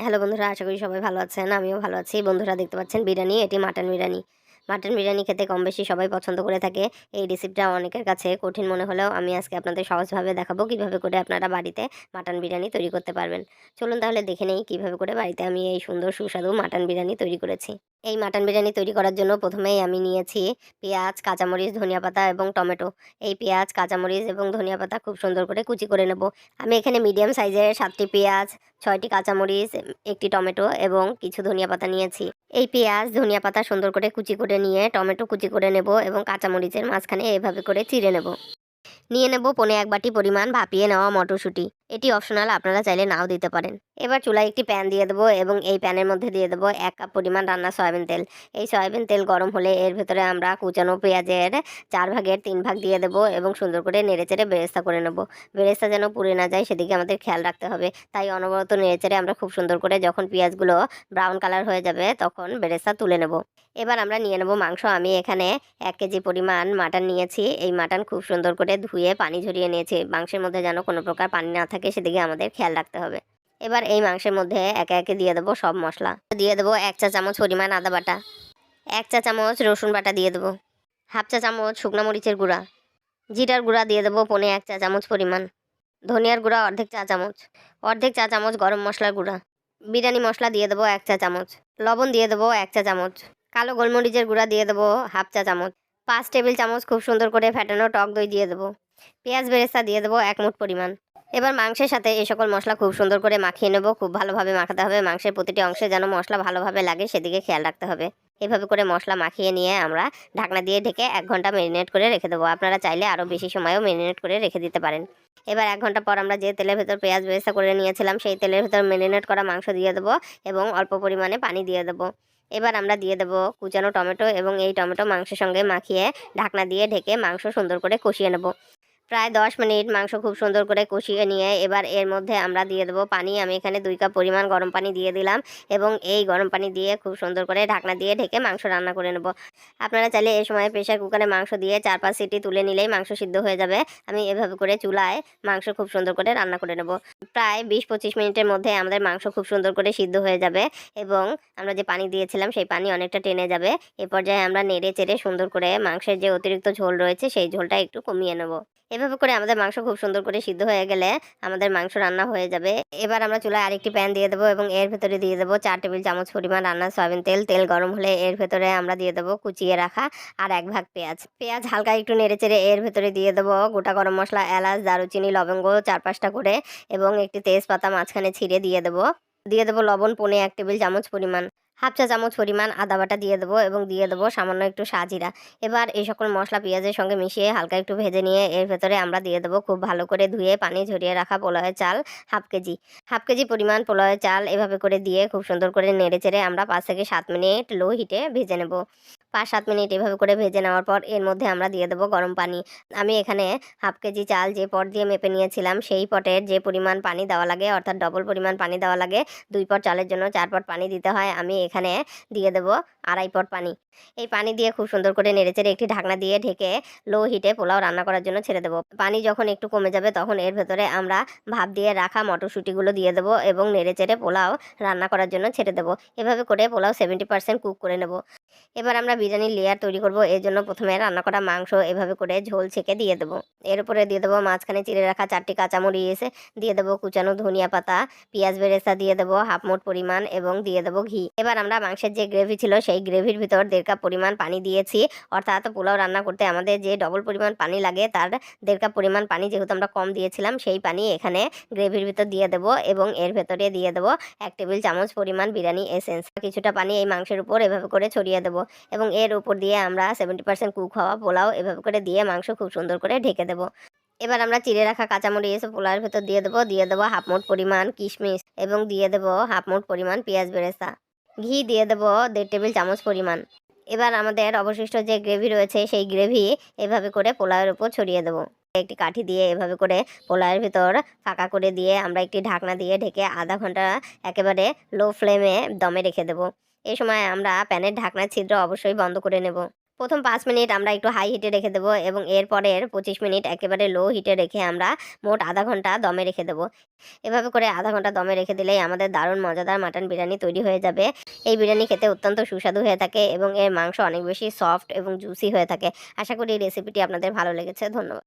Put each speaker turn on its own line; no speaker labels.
Hello বন্ধুরা, আশা করি সবাই ভালো আছেন, আমিও ভালো আছি। বন্ধুরা দেখতে পাচ্ছেন বিরিয়ানি, এটি মাটন বিরিয়ানি। মাটন বিরিয়ানি খেতে কম বেশি সবাই পছন্দ করে থাকে। এই রেসিপিটা অনেকের কাছে কঠিন মনে হলেও আমি আজকে আপনাদের সহজভাবে দেখাবো কীভাবে করে আপনারা বাড়িতে মাটন বিরিয়ানি তৈরি করতে পারবেন। চলুন তাহলে দেখে নেই কীভাবে করে বাড়িতে আমি এই সুন্দর সুস্বাদু মাটন বিরিয়ানি তৈরি করেছি। এই মাটন বিরিয়ানি তৈরি করার জন্য প্রথমেই আমি নিয়েছি পেঁয়াজ, কাঁচামরিচ, ধনিয়া পাতা এবং টমেটো। এই পেঁয়াজ, কাঁচামরিচ এবং ধনিয়া পাতা খুব সুন্দর করে কুচি করে নেব। আমি এখানে মিডিয়াম সাইজের সাতটি পেঁয়াজ, ছয়টি কাঁচামরিচ, একটি টমেটো এবং কিছু ধনিয়া পাতা নিয়েছি। এই পেঁয়াজ, ধনিয়া পাতা সুন্দর করে কুচি করে নিয়ে টমেটো কুচি করে নেব এবং কাঁচামরিচের মাঝখানে এভাবে করে চিড়ে নেব। নিয়ে নেব পনে এক বাটি পরিমাণ ভাপিয়ে নেওয়া মটরশুঁটি। এটি অপশনাল আপনারা চাইলে নাও দিতে পারেন। এবার চুলায় একটি প্যান দিয়ে দেবো এবং এই প্যানের মধ্যে দিয়ে দেবো এক কাপ পরিমাণ রান্না সয়াবিন তেল। এই সয়াবিন তেল গরম হলে এর ভেতরে আমরা কুচানো পেঁয়াজের চার ভাগের তিন ভাগ দিয়ে দেবো এবং সুন্দর করে নেড়েচেড়ে বেরেস্তা করে নেব। বেরেস্তা যেন পুড়ে না যায়, সেদিকে আমাদের খেয়াল রাখতে হবে। তাই অনবরত নেড়েচেড়ে আমরা খুব সুন্দর করে যখন পেঁয়াজগুলো ব্রাউন কালার হয়ে যাবে, তখন বেরেস্তা তুলে নেব। এবার আমরা নিয়ে নেব মাংস। আমি এখানে এক কেজি পরিমাণ মাটন নিয়েছি। এই মাটন খুব সুন্দর করে ধুয়ে পানি ঝরিয়ে নিয়েছি। মাংসের মধ্যে যেন কোনো প্রকার পানি না থাকে। সেদিকে আমাদের খেয়াল রাখতে হবে। এবার এই মাংসের মধ্যে একে একে দিয়ে দেবো সব মশলা। দিয়ে দেবো এক চা চামচ পরিমাণ আদা বাটা। এক চা চামচ রসুন বাটা দিয়ে দেবো। হাফ চা চামচ শুকনো মরিচের গুঁড়া। জিরার গুঁড়া দিয়ে দেবো পনে এক চা চামচ পরিমাণ। ধনিয়ার গুঁড়া অর্ধেক চা চামচ। অর্ধেক চা চামচ গরম মশলার গুঁড়া। বিরিয়ানি মশলা দিয়ে দেবো এক চা চামচ। লবণ দিয়ে দেবো এক চা চামচ। কালো গোলমরিচের গুঁড়া দিয়ে দেবো হাফ চা চামচ। পাঁচ টেবিল চামচ খুব সুন্দর করে ফ্যাটানো টক দই দিয়ে দেবো। পেঁয়াজ বেরেস্তা দিয়ে দেবো এক মুঠ পরিমাণ। এবার মাংসের সাথে এই সকল মশলা খুব সুন্দর করে মাখিয়ে নেব। খুব ভালোভাবে মাখাতে হবে। মাংসের প্রতিটি অংশে যেন মশলা ভালোভাবে লাগে, সেদিকে খেয়াল রাখতে হবে। এভাবে করে মশলা মাখিয়ে নিয়ে আমরা ঢাকনা দিয়ে ঢেকে এক ঘণ্টা ম্যারিনেট করে রেখে দেবো। আপনারা চাইলে আরও বেশি সময়ও ম্যারিনেট করে রেখে দিতে পারেন। এবার এক ঘণ্টা পর আমরা যে তেলের ভেতর পেঁয়াজ ব্যবস্থা করে নিয়েছিলাম, সেই তেলের ভেতর ম্যারিনেট করা মাংস দিয়ে দেবো এবং অল্প পরিমাণে পানি দিয়ে দেবো। এবার আমরা দিয়ে দেবো কুচানো টমেটো এবং এই টমেটো মাংসের সঙ্গে মাখিয়ে ঢাকনা দিয়ে ঢেকে মাংস সুন্দর করে কষিয়ে নেব। প্রায় দশ মিনিট মাংস খুব সুন্দর করে কষিয়ে নিয়ে এবার এর মধ্যে আমরা দিয়ে দেবো পানি। আমি এখানে দুই কাপ পরিমাণ গরম পানি দিয়ে দিলাম এবং এই গরম পানি দিয়ে খুব সুন্দর করে ঢাকনা দিয়ে ঢেকে মাংস রান্না করে নেব। আপনারা চাইলে এই সময় প্রেশার কুকারে মাংস দিয়ে চার পাঁচ সিটি তুলে নিলেই মাংস সিদ্ধ হয়ে যাবে। আমি এভাবে করে চুলায় মাংস খুব সুন্দর করে রান্না করে নেব। প্রায় বিশ পঁচিশ মিনিটের মধ্যে আমাদের মাংস খুব সুন্দর করে সিদ্ধ হয়ে যাবে এবং আমরা যে পানি দিয়েছিলাম সেই পানি অনেকটা টেনে যাবে। এ পর্যায়ে আমরা নেড়ে চেড়ে সুন্দর করে মাংসের যে অতিরিক্ত ঝোল রয়েছে সেই ঝোলটা একটু কমিয়ে নেব। এভাবে করে আমাদের মাংস খুব সুন্দর করে সিদ্ধ হয়ে গেলে আমাদের মাংস রান্না হয়ে যাবে। এবার আমরা চুলায় আরেকটি প্যান দিয়ে দেবো এবং এর ভেতরে দিয়ে দেবো চার টেবিল চামচ পরিমাণ রান্না সয়াবিন তেল। তেল গরম হলে এর ভেতরে আমরা দিয়ে দেবো কুচিয়ে রাখা আর এক ভাগ পেঁয়াজ। পেঁয়াজ হালকা একটু নেড়ে চেড়ে এর ভেতরে দিয়ে দেবো গোটা গরম মশলা, এলাচ, দারুচিনি, লবঙ্গ চার পাঁচটা করে এবং একটি তেজপাতা মাঝখানে ছিঁড়ে দিয়ে দেবো। দিয়ে দেবো লবণ, পনে এক টেবিল চামচ পরিমাণ। হাফ চা চামচ পরিমাণ আদা বাটা দিয়ে দেবো এবং দিয়ে দেবো সামান্য একটু সাজিরা। এবার এই সকল মশলা পেঁয়াজের সঙ্গে মিশিয়ে হালকা একটু ভেজে নিয়ে এর ভেতরে আমরা দিয়ে দেবো খুব ভালো করে ধুয়ে পানি ঝরিয়ে রাখা পোলাওয়ের চাল হাফ কেজি। হাফ কেজি পরিমাণ পোলায় চাল এভাবে করে দিয়ে খুব সুন্দর করে নেড়ে চেড়ে আমরা পাঁচ থেকে সাত মিনিট লো হিটে ভেজে নেব। পাঁচ সাত মিনিট এভাবে করে ভেজে নেওয়ার পর এর মধ্যে আমরা দিয়ে দেবো গরম পানি। আমি এখানে হাফ কেজি চাল যে পট দিয়ে মেপে নিয়েছিলাম, সেই পটের যে পরিমাণ পানি দেওয়া লাগে, অর্থাৎ ডবল পরিমাণ পানি দেওয়া লাগে, দুই পট চালের জন্য চার পট পানি দিতে হয়। আমি এখানে দিয়ে দেবো আড়াই পট পানি। এই পানি দিয়ে খুব সুন্দর করে নেড়েচেড়ে একটি ঢাকনা দিয়ে ঢেকে লো হিটে পোলাও রান্না করার জন্য ছেড়ে দেবো। পানি যখন একটু কমে যাবে তখন এর ভেতরে আমরা ভাপ দিয়ে রাখা মটরশুঁটিগুলো দিয়ে দেবো এবং নেড়েচেড়ে পোলাও রান্না করার জন্য ছেড়ে দেবো। এভাবে করে পোলাও সেভেন্টি পার্সেন্ট কুক করে নেব। এবার আমরা বিরিয়ানির লেয়ার তৈরি করব। এর জন্য প্রথমে রান্না করা মাংস এভাবে করে ঝোল ছেঁকে দিয়ে দেবো। এর উপরে দিয়ে দেবো মাঝখানে চিড়ে রাখা চারটি কাঁচামরিচ, দিয়ে দেবো কুচানো ধনিয়া পাতা, পেঁয়াজ বেরেস্তা দিয়ে দেবো হাফ মোট পরিমাণ এবং দিয়ে দেবো ঘি। এবার আমরা মাংসের যে গ্রেভি ছিল সেই গ্রেভির ভিতর দেড় কাপ পরিমাণ পানি দিয়েছি। অর্থাৎ পোলাও রান্না করতে আমাদের যে ডবল পরিমাণ পানি লাগে, তার দেড় কাপ পরিমাণ পানি যেহেতু আমরা কম দিয়েছিলাম, সেই পানি এখানে গ্রেভির ভিতর দিয়ে দেবো এবং এর ভেতরে দিয়ে দেবো এক টেবিল চামচ পরিমাণ বিরিয়ানি এসেন্স কিছুটা পানি এই মাংসের উপর এভাবে করে ছড়িয়ে দেবো এবং এর উপর দিয়ে আমরা সেভেন্টি পার্সেন্ট কুক হওয়া পোলাও এভাবে করে দিয়ে মাংস খুব সুন্দর করে ঢেকে দেবো। এবার আমরা চিড়ে রাখা কাঁচামরিচ পোলাওয়ের ভেতর দিয়ে দেবো দিয়ে দেবো হাফ মোট পরিমাণ কিশমিশ এবং দিয়ে দেবো হাফ মোট পরিমাণ পেঁয়াজ বেরেস্তা। ঘি দিয়ে দেবো দেড় টেবিল চামচ পরিমাণ। এবার আমাদের অবশিষ্ট যে গ্রেভি রয়েছে, সেই গ্রেভি এভাবে করে পোলাওয়ের উপর ছড়িয়ে দেবো। একটি কাঠি দিয়ে এভাবে করে পোলাওয়ের ভিতর ফাঁকা করে দিয়ে আমরা একটি ঢাকনা দিয়ে ঢেকে আধা ঘণ্টা একেবারে লো ফ্লেমে দমে রেখে দেবো। এই সময় আমরা প্যানের ঢাকনার ছিদ্র অবশ্যই বন্ধ করে নেব। প্রথম পাঁচ মিনিট আমরা একটু হাই হিটে রেখে দেবো এবং এরপরের পঁচিশ মিনিট একেবারে লো হিটে রেখে আমরা মোট আধা ঘণ্টা দমে রেখে দেবো। এভাবে করে আধা ঘণ্টা দমে রেখে দিলেই আমাদের দারুণ মজাদার মাটন বিরিয়ানি তৈরি হয়ে যাবে। এই বিরিয়ানি খেতে অত্যন্ত সুস্বাদু হয়ে থাকে এবং এর মাংস অনেক বেশি সফট এবং জুসি হয়ে থাকে। আশা করি এই রেসিপিটি আপনাদের ভালো লেগেছে। ধন্যবাদ।